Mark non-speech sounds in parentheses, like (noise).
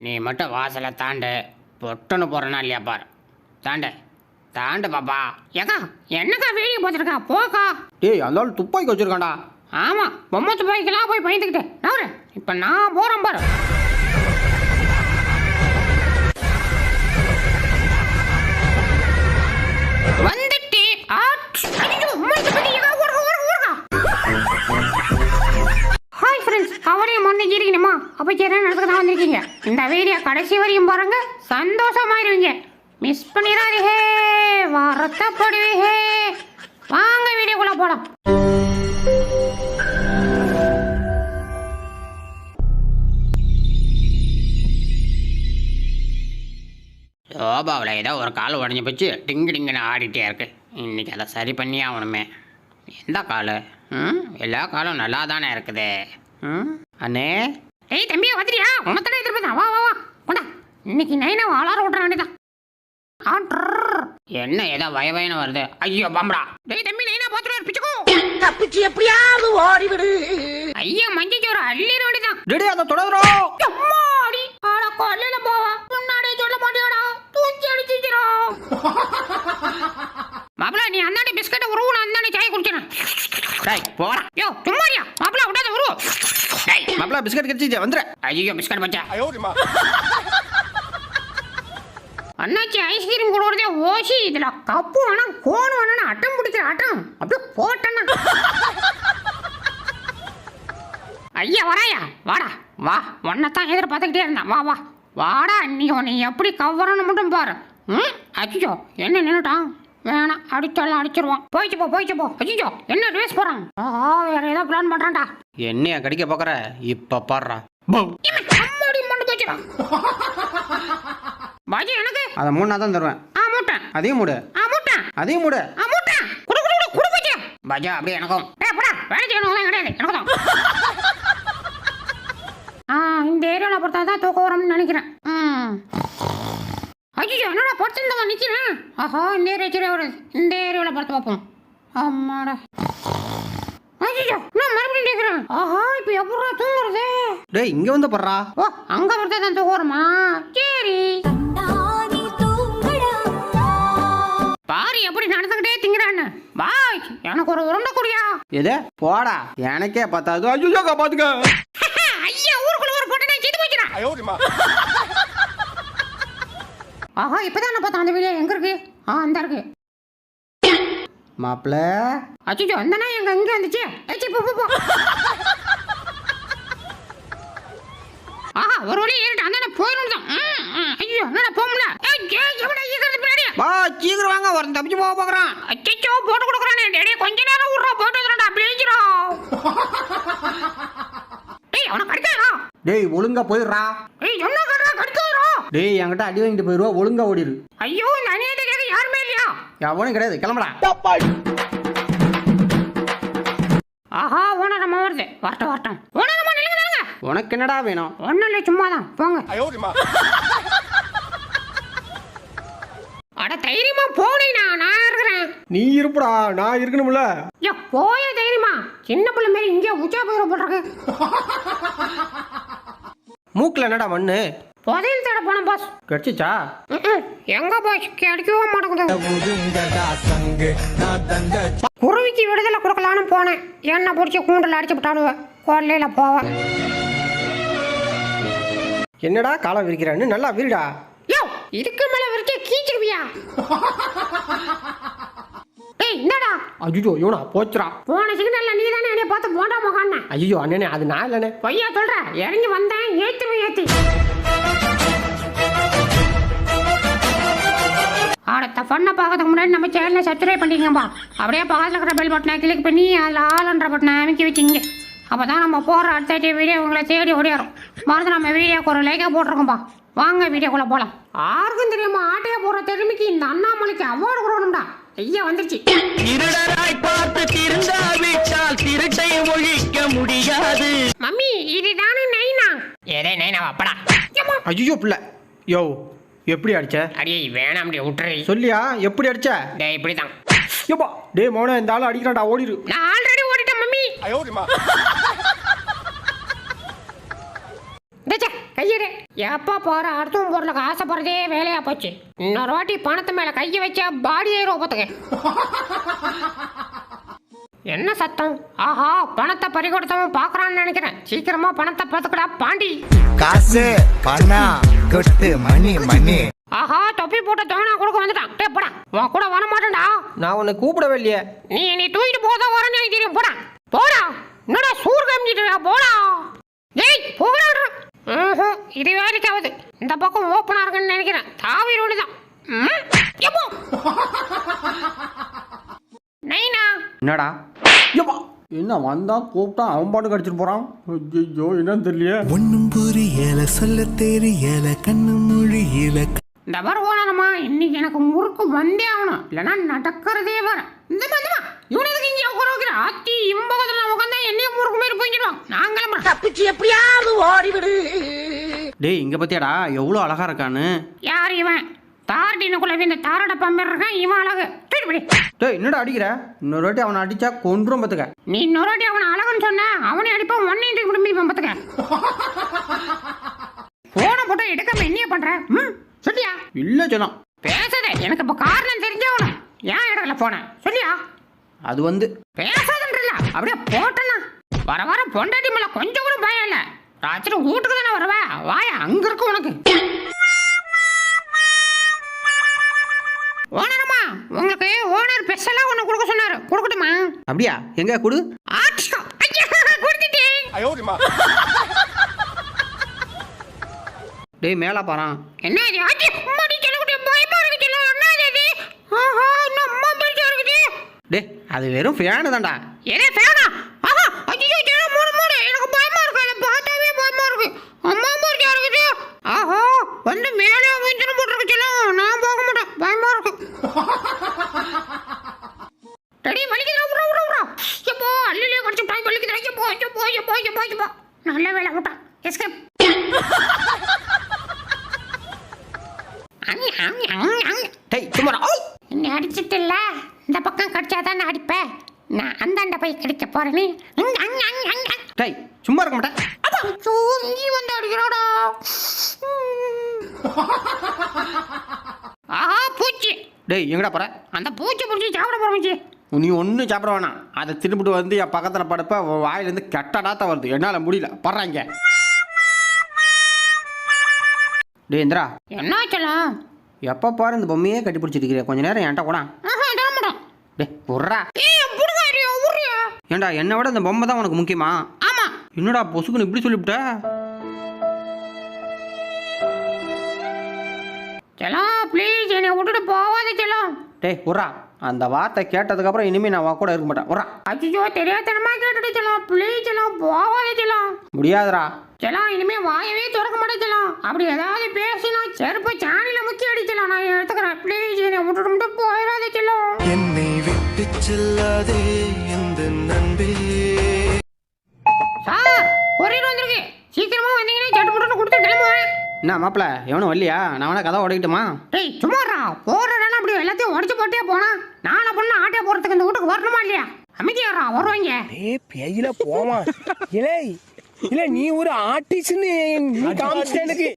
நீ மட்டும் வாசலை தாண்டு பொட்டுன்னு போகிறனா இல்லையா பாரு. தாண்டு. தாண்டு பாப்பா. ஏக்கா என்னக்கா வீடியோ பார்த்துருக்கா? போக்கா. டேய் அந்த ஆள் துப்பாக்கி வச்சிருக்கான்டா. ஆமாம் பொம்மை துப்பாக்கிலாம் போய் பயந்துக்கிட்டு. நவரு இப்போ நான் போகிறேன் பாரு. இந்த வீடியோ கடைசி வரையும் பாருங்க. சந்தோஷமாயிருவீங்க. மிஸ் பண்ணிடாதீஹே வருத்தப்படுவீங்க. வாங்க வீடியோக்குள்ள போலாம். சோபாவில் ஏதோ ஒரு கால் உடஞ்சி போச்சு. டிங்கு டிங்குன்னு ஆடிட்டே இருக்கு. இன்னைக்கு அதை சரி பண்ணி ஆகணுமே. எந்த கால்? ம்? எல்லா காலும் நல்லா தானே இருக்குது. ம்? அண்ணே? ஏய் தம்பி வந்துட்டியா உனத்தடை எதிர்ப்பு வா வா வா. கொண்டா. இன்னைக்கு நைனா அலாரம் விட்ற வேண்டியதான் என்ன ஏதோ வய வயன்னு வருது. ஐயோ பம்படா. டேய் தம்பி நைனா பாத்துட்டு பிச்சுக்கோ. தப்பிச்சு எப்படியாவது ஓடிவிடு. ஐயா மஞ்சள் ஒரு அள்ளிட வேண்டியதான் டேடி அதை தொடர்றோ. அம்மாடி. ஆட கொல்லையில போவா. முன்னாடியே சொல்ல மாட்டியாடா. தூக்கி அடிச்சிக்கிறா மாப்பிள நீ அந்தாண்டி பிஸ்கட்டை உருவு நான் அந்தாண்டி சாய் குடிக்கிறேன் டேய் போடா. யோ சும்மாரியா மாப்பிள விடாத உருவு டேய் மாப்பிள பிஸ்கட் கிடைச்சிச்சு வந்துரு. ஐயோ பிஸ்கட் பச்சா. அண்ணாச்சி ஐஸ்கிரீம் கொடுறதே ஓசி. இதுல கப்பு வேணாம் கோன் வேணாம் அட்டம் பிடிக்கிற அட்டம் அப்படியே போட்டேன்னா. ஐயா வராயா? வாடா. வா. உன்னைத்தான் எதிர்பார்த்துக்கிட்டே இருந்தேன். வா வா. வாடா நீ உன்னை எப்படி கவரணும் மட்டும் பாரு. ம்? அச்சிச்சோ என்ன நின்னுட்டான்? வேணாம் அடிச்சாலும் அடிச்சிருவான் போயிச்சு போ போயிச்சு போ. அச்சிச்சோ என்ன ரேஸ் போறான்? ஆ வேற ஏதோ பிளான் பண்றான்டா. என்னைய கடிக்க பார்க்கற இப்ப பாடுறா அம்மாடி மண்டு போச்சுடா. பாஜி எனக்கு? அதை மூணா தான் தருவேன். ஆ மூட்டேன். அதையும் மூடு. ஆ மூட்டேன். அதையும் மூடு. ஆ மூட்டேன். குடு குடு குடு குடு போச்சு பாஜா அப்படியே எனக்கும். ஏ போடா. வேலை செய்யணும் கிடையாது. எனக்கும் தான் (laughs) ஆ இந்த ஏரியாவில் பொறுத்தா தான் தூக்கம் வரும்னு நினைக்கிறேன். ம். ஐயோ என்னடா பொறுத்திருந்தவன் நிற்கிறேன் ஆஹா இந்த ஏரியா சரியா வருது இந்த ஏரியாவில் பார்த்து பார்ப்போம். ஆமாடா ஐயோ நான் மறுபடியும் கேட்குறேன் ஆஹா இப்போ எப்படா தூங்குறது? டேய் இங்க வந்து படுறா. ஓ அங்கே பொறுத்தா தான் வருமா சரி. நானி தூங்கடா. பாரு எப்படி நடந்துக்கிட்டே திங்கிறான்னு. பாய் எனக்கு ஒரு உருண்டை குடியா. எது? போடா. எனக்கே பத்தாது. ஐயோ பாத்துக்க ஐயா ஊருக்குள்ள ஒரு பொட்டனை செய்து போச்சுடா. ஆஹா இப்பதான் நான் பார்த்தேன் அந்த வீடியோ எங்க இருக்கு? ஆ அந்த இருக்கு. மாப்பிள. அச்சோ அந்த நாய் எங்க எங்க வந்துச்சு? ஏச்சி போ போ போ. ஆஹா ஒரு வழி ஏறிட்டு அந்த நாய் போயிடும் தான் ம், ம். ஐயோ என்னடா போக முடியல. ஏய், ஏய், எவன்டா ஈக்கிறது பின்னாடி. வா சீக்கிரம் வாங்க. ஒரு தப்பிச்சு போக பாக்குறான் அச்சோ போட்டு கொடுக்குறானே. டேடி கொஞ்ச நேரம் விட்றா. போட்டு வந்துடா (laughs) ஏய் அவனை கடிக்காதா டேய் ஒழுங்கா போயிடுறா. ஏய் என்ன டேய் என்கிட்ட அடி வாங்கிட்டு போயிருவா ஒழுங்கா ஓடிடு ஐயோ அநியாயத்தை கேட்க யாருமே இல்லையா? எவனும் கிடையாது கிளம்புடா. ஆஹா ஓனரம்மா வருது. வரட்டும் வரட்டும். ஓனரம்மா நில்லுங்க நில்லுங்க. உனக்கு என்னடா வேணும்? ஒன்றும் இல்லை சும்மா தான் போங்க அட தைரியமா போனேண்ணா நான் இருக்கிறேன். நீ இருப்புடா நான் இருக்கணும்ல. ஐயோ போய தைரியமா. சின்ன பிள்ளை மாரி இங்கே உச்சா போயிட போடுறது மூக்குல என்னடா மண்ணு? புதையல் தேட போனேன் பாஸ் கிடைச்சிச்சா. எங்க பாஸ் கிடைக்கவே மாட்டேங்குது. குருவிக்கு விடுதலை கொடுக்கலான்னு போனேன். என்ன பிடிச்சி கூண்டில் அடிச்சு விட்டானுவ. கொல்லையில் போவேன். என்னடா காலம் விரிக்கிறான்னு? நல்லா விரிடா. யோ இதுக்கு மேல வரைக்கும் கீச்சிருவியா டேய் என்னடா ஐயோ இவனா? போச்சுடா. போன சிக்னல்ல நீ தானே என்னைய பார்த்து போண்டா முகான்னு ஐயோ அண்ணனே அது நான் இல்லைண்ணே. பொய்யா சொல்ற? இறங்கி வந்தேன் ஏத்தி அடுத்த ஃபன்னை பார்க்கறதுக்கு முன்னாடி நம்ம சேனலை சப்ஸ்கிரைப் பண்ணிக்கங்கப்பா. அப்படியே பக்கத்தில் இருக்கிற பெல் பட்டனை கிளிக் பண்ணி அதில் ஆளுன்ற பட்டனை அமைக்கி வச்சிங்க அப்போ தான் நம்ம போடுற அடுத்த வீடியோ உங்களை தேடி ஓடியாரும். மறந்து நம்ம வீடியோக்கு ஒரு லைக்காக போட்டிருக்கோம்ப்பா வாங்க வீடியோக்குள்ளே போகலாம் யாருக்கும் தெரியுமா ஆட்டையை போடுற திறமைக்கு இந்த அண்ணாமலைக்கு அவார்டு கொடுக்கணும்டா. ஐயா வந்துருச்சு. திருடராய் பார்த்து திருந்தாவிட்டால் திருட்டை ஒழிக்க முடியாது. மம்மி இதுதானே நைனா? ஏதே நைனா அப்படா. ஐயோ பிள்ளை. யோ எப்படி அடிச்ச? அடியே வேணாம் அப்படி விட்டுறி சொல்லியா? எப்படி அடிச்ச? டே இப்படி தான் ஏப்பா டேய் மோனே இந்த ஆள் அடிக்கிறான்டா ஓடிரு. நான் ஆல்ரெடி ஓடிட்டேன் மம்மி. டேச்சே, கை ஐயரே எப்போ போற அடுத்தவன் பொருளுக்கு ஆசைப்படுறதே வேலையா போச்சு. இன்னொரு வாட்டி பணத்து மேல கையை வச்சா பாடியே ரோபத்துக்கு என்ன சத்தம்? ஆஹா பணத்தை பறி கொடுத்தவன் பாக்குறான்னு நினைக்கிறேன். சீக்கிரமா பணத்தை பார்த்துக்கடா பாண்டி. காசு பணம் கொட்டு மணி மணி ஆஹா தொப்பி போட்ட தவணா கொடுக்க வந்துட்டான். டே போடா. உன் கூட வர மாட்டேன்டா. நான் உன்னை கூப்பிடவே இல்லையே. நீ நீ தூக்கிட்டு போதா வரேன்னு எனக்கு தெரியும் போடா. போடா. என்னடா சூர் காமிச்சிட்டு போடா. ஏய் ம்ஹும், இது வேலைக்காவது இந்த பக்கம் ஓப்பனா இருக்குன்னு நினைக்கிறேன். தாவி ரோடு தான். ம், எப்போ? நைனா. என்னடா? யப்பா என்ன வந்தா கூப்பிட்டா அவன் பாட்டு கடிச்சிட்டு போறான்? ஐயோ என்னன்னு தெரியலையே. ஒண்ணும் புரியல சொல்ல தெரியல கண்ணு மொழியில இந்த மாதிரி ஓனமா இன்னைக்கு எனக்கு முறுக்கு வந்தே ஆகணும். இல்லைன்னா நடக்கிறதே வர இந்த மாதிரி இவன் எதுக்கு இங்கே உட்கார வைக்கிற? ஆத்தி இம்பகத்தில் உட்காந்தா என்னையும் முறுக்கு மாரி போய்க்கிடுவான் நான் கிளம்புறேன் தப்பிச்சு எப்படியாவது ஓடிவிடு. டேய் இங்க பத்தியாடா எவ்வளோ அழகா இருக்கான்னு. யார் இவன்? தாரடினுக்குள்ள இந்த தாரட பம்பர் இருக்கான் இவன் அழகு. போடி. டேய் என்னடா அடிக்கிற? இன்னொரு வாட்டி அவனை அடிச்சா கொன்றும் பத்துக்க. நீ இன்னொரு வாட்டி அவனை அழகுன்னு சொன்ன அவனே அடிப்பான் ஒன்னையும் தூக்கி விடும்பி பம்பத்துக்க போனை போட்டு எடுக்காம என்னைய பண்ற? ம் சொல்லியா? இல்ல சொன்னான். பேசாத எனக்கு இப்ப காரணம் தெரிஞ்சவனும் ஏன் இடத்துல போன சொல்லியா? அது வந்து. பேசாதன்றல அப்படியே போட்டனா. வர வர பொண்டாட்டி மேல கொஞ்சம் கூட பயம் இல்ல. ராத்திரி வீட்டுக்கு தானே வரவ? வாய அங்க இருக்கு உனக்கு. ஓனரம்மா உங்களுக்கு ஓனர் ஸ்பெஷலா ஒன்று கொடுக்க சொன்னாரு. கொடுக்கட்டுமா? அப்படியா? எங்க கொடு. டேய் மேலா பாறான் என்ன இது ஆச்சி அம்மாடி சொல்லக்கூடிய பயமா இருக்கு என்ன இது ஆஹா இருக்குது. டேய் அது வெறும் ஃபேனு தான்டா. எதே ஃபேனா ஆஹா ஐயோ மூடு மூடு. எனக்கு பயமா இருக்கு. அதை பார்த்தாவே பயமா இருக்கு. அம்மா பெருசா இருக்குது. ஆஹா வந்து மேலே வீஞ்சனம் போட்டுருக்கு சொல்லும் நான் போக மாட்டேன் பயமா உரா எப்போ அள்ளிலே கடிச்சு டைம் வலிக்குதுடா. எப்போ எப்போ எப்போ எப்போ எப்போ. நல்ல வேலை விட்டான் எஸ்கேப் என்ன அடிச்சிட்டு இல்ல இந்த பக்கம் கடிச்சா தானே அடிப்பேன். நான் அந்தாண்ட போய் கடிக்க போறேனே. அங்க அங்க அங்க அங்க அங்க. டேய் சும்மா இருக்க மாட்டேன். அப்பா சூ, இங்கேயும் வந்து அடிக்கிறாடா ஆஹா பூச்சி. டேய் எங்கடா போற? அந்த பூச்சி பிடிச்சி சாப்பிட போறோம் நீ ஒன்றும் சாப்பிட வேணாம். அதை திரும்பிட்டு வந்து என் பக்கத்தில் படுப்ப வாயிலேருந்து கெட்ட நாத்தம் வருது. என்னால் முடியல. படுறாங்க டேய் இந்திரா என்ன சொல்லலாம் எப்போ பாரு இந்த பொம்மையே கட்டி பிடிச்சிருக்கிற கொஞ்ச நேரம் என்கிட்ட கூட டேய் உர்றா ஏன்டா என்னை விட இந்த பொம்மை தான் உனக்கு முக்கியமா? ஆமா. என்னடா பொசுக்குன்னு இப்படி சொல்லிவிட்ட? போவாத செல்லம். டேய் உர்றா. அந்த வார்த்தை கேட்டதுக்கப்புறம் இனிமேல் நான் உன் கூட இருக்க மாட்டேன். உர்றா. அச்சோ தெரியாதனமா கேட்டுட்டு செல்லம். ப்ளீஸ் செல்லம் போவாத செல்லம். முடியாதுடா. செல்லாம் இனிமே வாயவே திறக்க மாட்டேன் செல்லம். அப்படி ஏதாவது பேசினா செருப்பு சாணியில முக்கி அடிச்சலாம் நான் எடுத்துக்கிறேன். ப்ளீஸ் என்னை விட்டுட்டு மட்டும் போயிடாத செல்லம். என்னை விட்டு செல்லாதே எந்த நண்பே. சார் கொரியர் வந்திருக்கு சீக்கிரமா வந்தீங்கன்னா சட்டு புட்டு கொடுத்து கிளம்புவேன் என்ன மாப்பிள்ள எவனும் வரலையா? நான் வேணா கதை உடைக்கட்டுமா? டேய் சும்மாடா. போறடா அப்படி எல்லாத்தையும் உடச்சு போட்டே போனா நாளை பொண்ணு ஆட்டே போறதுக்கு இந்த வீட்டுக்கு வரணுமா இல்லையா? அமைதியாரா வருவாங்க. ஏ பெயில போமா இலே இல்ல நீ ஒரு ஆர்டிஸ்ட்னு எனக்கு.